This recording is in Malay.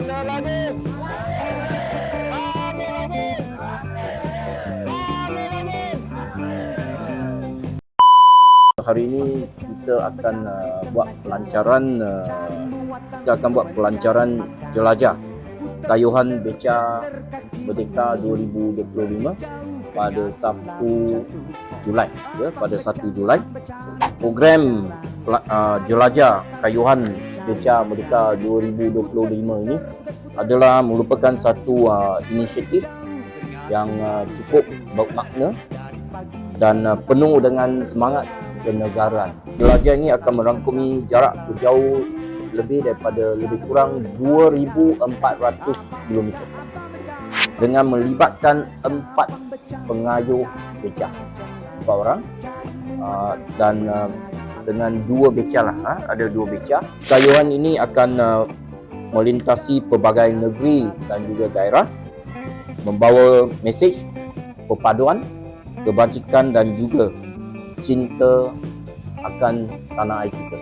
Hari ini kita akan uh, buat pelancaran uh, kita akan buat pelancaran jelajah Kayuhan Beca Merdeka 2025 pada 1 Julai ya pada 1 Julai. Program uh, jelajah Kayuhan Beca Merdeka 2025 ini adalah merupakan satu uh, inisiatif yang uh, cukup bermakna dan uh, penuh dengan semangat kenegaraan. Jelajah ini akan merangkumi jarak sejauh lebih daripada lebih kurang 2400 km dengan melibatkan empat pengayuh beca empat orang uh, dan uh, dengan dua beca lah ha? ada dua beca kayuhan ini akan uh, melintasi pelbagai negeri dan juga daerah membawa mesej perpaduan kebajikan dan juga cinta akan tanah air kita